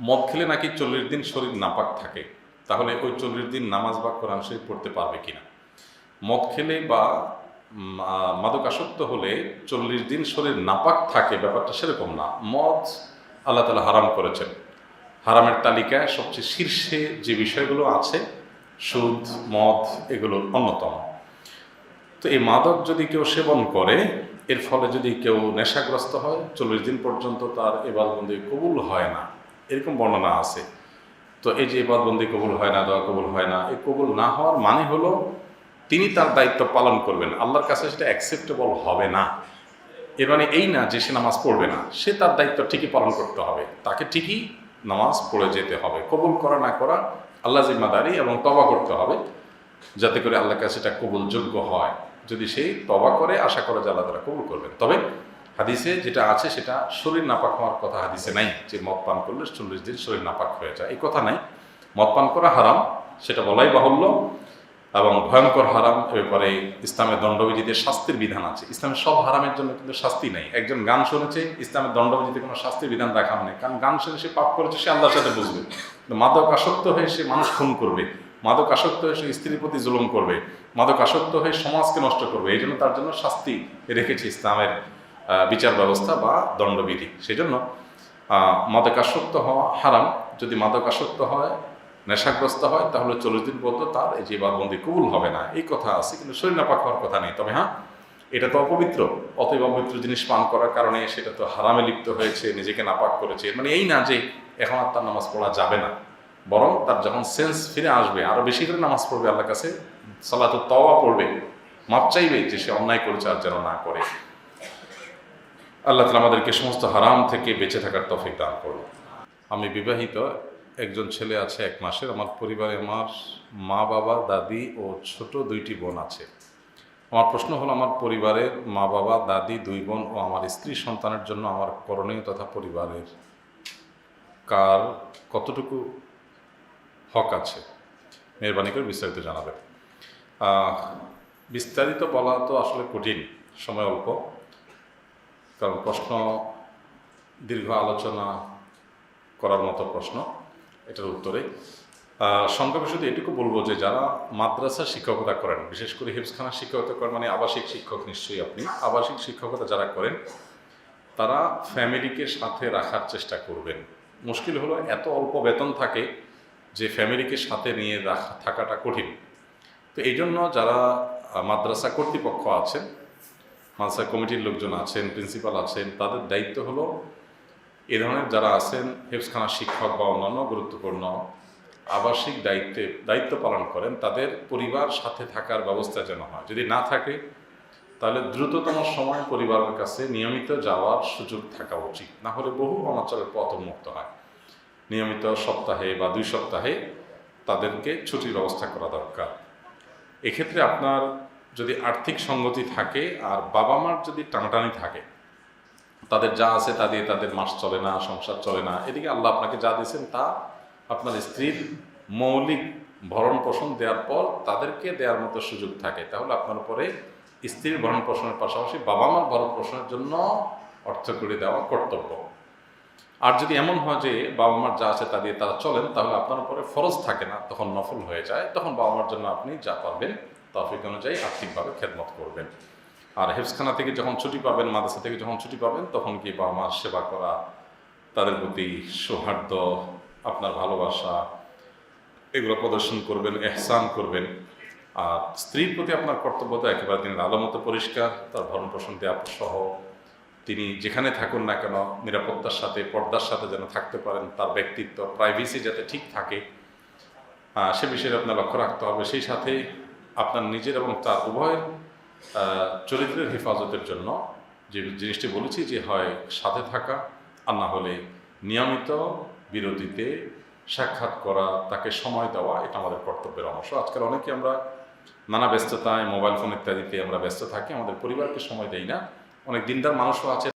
মদ খেলে নাকি চল্লিশ দিন শরীর নাপাক থাকে? তাহলে ওই চল্লিশ দিন নামাজ বা কোরআন শরীফ পড়তে পারবে কিনা? মদ খেলে বা মাদকাসক্ত হলে চল্লিশ দিন শরীর নাপাক থাকে ব্যাপারটা সেরকম না। মদ আল্লাহ তালা হারাম করেছেন। হারামের তালিকায় সবচেয়ে শীর্ষে যে বিষয়গুলো আছে, সুদ, মদ, এগুলোর অন্যতম। তো এই মাদক যদি কেউ সেবন করে, এর ফলে যদি কেউ নেশাগ্রস্ত হয়, চল্লিশ দিন পর্যন্ত তার এবাদবন্দি কবুল হয় না। এরকম বর্ণনা আছে। তো এই যে এবাদবন্দি কবুল হয় না, দোয়া কবুল হয় না, এই কবুল না হওয়ার মানে হলো তিনি তার দায়িত্ব পালন করবেন। আল্লাহর কাছে সেটা অ্যাকসেপ্টেবল হবে না। এর মানে এই না যে সে নামাজ পড়বে না, সে তার দায়িত্ব ঠিকই পালন করতে হবে। তাকে ঠিকই নামাজ পড়ে যেতে হবে। কবুল করা না করা আল্লাহ জিম্মাদারি এবং তবা করতে হবে, যাতে করে আল্লাহর কাছে এটা কবুলযোগ্য হয়। যদি সেই তবা করে, আশা করে যে আল্লাহ তারা কবুল করবেন। তবে হাদিসে যেটা আছে সেটা শরীর নাপাক হওয়ার কথা হাদিসে নাই যে মদ পান করলে চল্লিশ দিন শরীর নাপাক হয়ে যায়। এই কথা নাই। মদ পান করা হারাম, সেটা বলাই বাহুল্য এবং ভয়ঙ্কর হারাম এ ব্যাপারে ইসলামের দণ্ডবিধিতে শাস্তির বিধান আছে। ইসলামের সব হারামের জন্য কিন্তু শাস্তি নেই। একজন গান শুনেছে ইসলামের দণ্ডবিধিতে কোনো শাস্তির বিধান রাখা নেই। কারণ গান শুনে সে পাপ করেছে, সে আল্লাহর সাথে বুঝবে। মাদক আসক্ত হয়ে সে মানুষ খুন করবে। মাদক আসক্ত হয়ে সে স্ত্রীর প্রতি জুলুম করবে। মাদক আসক্ত হয়ে সমাজকে নষ্ট করবে। এই জন্য তার জন্য শাস্তি রেখেছে ইসলামের বিচার ব্যবস্থা বা দণ্ডবিধি। সেই জন্য মাদকাসক্ত হওয়া হারাম। যদি মাদকাসক্ত হয়, নেশাগ্রস্ত হয়, তাহলে চল্লিশ দিন পর্যন্ত তার এই যে বাদবন্দি কবুল হবে না। এই কথা আছে, কিন্তু শরীর নাপাক হওয়ার কথা নেই। তবে হ্যাঁ এটা তো অপবিত্র। অতএব অপবিত্র জিনিস পান করার কারণে সেটা তো হারামে লিপ্ত হয়েছে, নিজেকে নাপাক করেছে। মানে এই না যে এখন আর তার নামাজ পড়া যাবে না। বরং তার যখন সেন্স ফিরে আসবে আরও বেশি করে নামাজ পড়বে, আল্লাহর কাছে সালাত তওয়া পড়বে। মাপ চাইবে যে সে অন্যায় করেছে আর যেন না করে। আল্লাহ তালা আমাদেরকে সমস্ত হারাম থেকে বেঁচে থাকার তফিক দান করুন। আমি বিবাহিত, একজন ছেলে আছে এক মাসের, আমার পরিবারে আমার মা বাবা, দাদি ও ছোট দুইটি বোন আছে। আমার প্রশ্ন হলো, আমার পরিবারের মা বাবা, দাদি দুই বোন ও আমার স্ত্রী সন্তানের জন্য আমার করণীয় তথা পরিবারের কার কতটুকু হক আছে? মেহরবানি করে বিস্তারিত জানাবেন। বিস্তারিত বলা তো আসলে কঠিন, সময় অল্প। কারণ প্রশ্ন দীর্ঘ আলোচনা করার মতো প্রশ্ন, এটার উত্তরে। সংক্ষেপে শুধু এটুকু বলব যে যারা মাদ্রাসা শিক্ষকতা করেন, বিশেষ করে হিফসখানা শিক্ষকতা করেন মানে আবাসিক শিক্ষক নিশ্চয়ই আপনি, আবাসিক শিক্ষকতা যারা করেন, তারা ফ্যামিলিকে সাথে রাখার চেষ্টা করবেন। মুশকিল হলো এত অল্প বেতন থাকে যে ফ্যামিলিকে সাথে নিয়ে রাখা, থাকাটা কঠিন। তো এই জন্য যারা মাদ্রাসা কর্তৃপক্ষ আছেন মাদ্রাসা কমিটির লোকজন আছেন, প্রিন্সিপাল আছেন, তাদের দায়িত্ব হলো এ ধরনের যারা আছেন হেফসখানা শিক্ষক বা অন্যান্য গুরুত্বপূর্ণ আবাসিক দায়িত্বে, দায়িত্ব পালন করেন, তাদের পরিবার সাথে থাকার ব্যবস্থা যেন হয়। যদি না থাকে, তাহলে দ্রুততম সময় পরিবারের কাছে নিয়মিত যাওয়ার সুযোগ থাকা উচিত। না হলে বহু অনাচলের পথ মুক্ত হয়। নিয়মিত সপ্তাহে বা দুই সপ্তাহে তাদেরকে ছুটির ব্যবস্থা করা দরকার। এক্ষেত্রে আপনার যদি আর্থিক সঙ্গতি থাকে আর বাবা মার যদি টানাটানি থাকে, তাদের যা আছে তা দিয়ে তাদের মাস চলে না, সংসার চলে না, এদিকে আল্লাহ আপনাকে যা দিয়েছেন তা আপনার স্ত্রীর মৌলিক ভরণ পোষণ দেওয়ার পর তাদেরকে দেওয়ার মতো সুযোগ থাকে। তাহলে আপনার উপরে স্ত্রীর ভরণ পোষণের পাশাপাশি বাবা মার ভরণ পোষণের জন্য অর্থ করে দেওয়া কর্তব্য। আর যদি এমন হয় যে বাবা মার যা আছে তা দিয়ে তারা চলেন, তাহলে আপনার উপরে ফরজ থাকে না, তখন নফল হয়ে যায়, তখন বাবা মার জন্য আপনি যা পারবেন তফিক অনুযায়ী আর্থিকভাবে খেদমত করবেন। আর হেফসখানা থেকে যখন ছুটি পাবেন, মাদ্রাসা থেকে যখন ছুটি পাবেন, তখন কি বাবা মার সেবা করা, তাদের প্রতি সৌহার্দ্য, আপনার ভালোবাসা, এগুলো প্রদর্শন করবেন, এহসান করবেন। আর স্ত্রীর প্রতি আপনার কর্তব্য তো একেবারে দিনের আলো মতো পরিষ্কার, তার ভরণ পোষণ দেওয়া সহ। তিনি যেখানে থাকুন না কেন, নিরাপত্তার সাথে, পর্দার সাথে যেন থাকতে পারেন, তার ব্যক্তিত্ব প্রাইভেসি যাতে ঠিক থাকে সে বিষয়ে আপনার লক্ষ্য রাখতে হবে। সেই সাথে আপনার নিজের এবং তার উভয়ের চরিত্রের হেফাজতের জন্য যে জিনিসটি বলেছি যে হয় সাথে থাকা আর না হলে নিয়মিত বিরতিতে সাক্ষাৎ করা, তাকে সময় দেওয়া, এটা আমাদের কর্তব্যের অংশ। আজকাল অনেকে আমরা নানা ব্যস্ততায় মোবাইল ফোন ইত্যাদিতে আমরা ব্যস্ত থাকি, আমাদের পরিবারকে সময় দেই না। অনেক দিনদার মানুষও আছে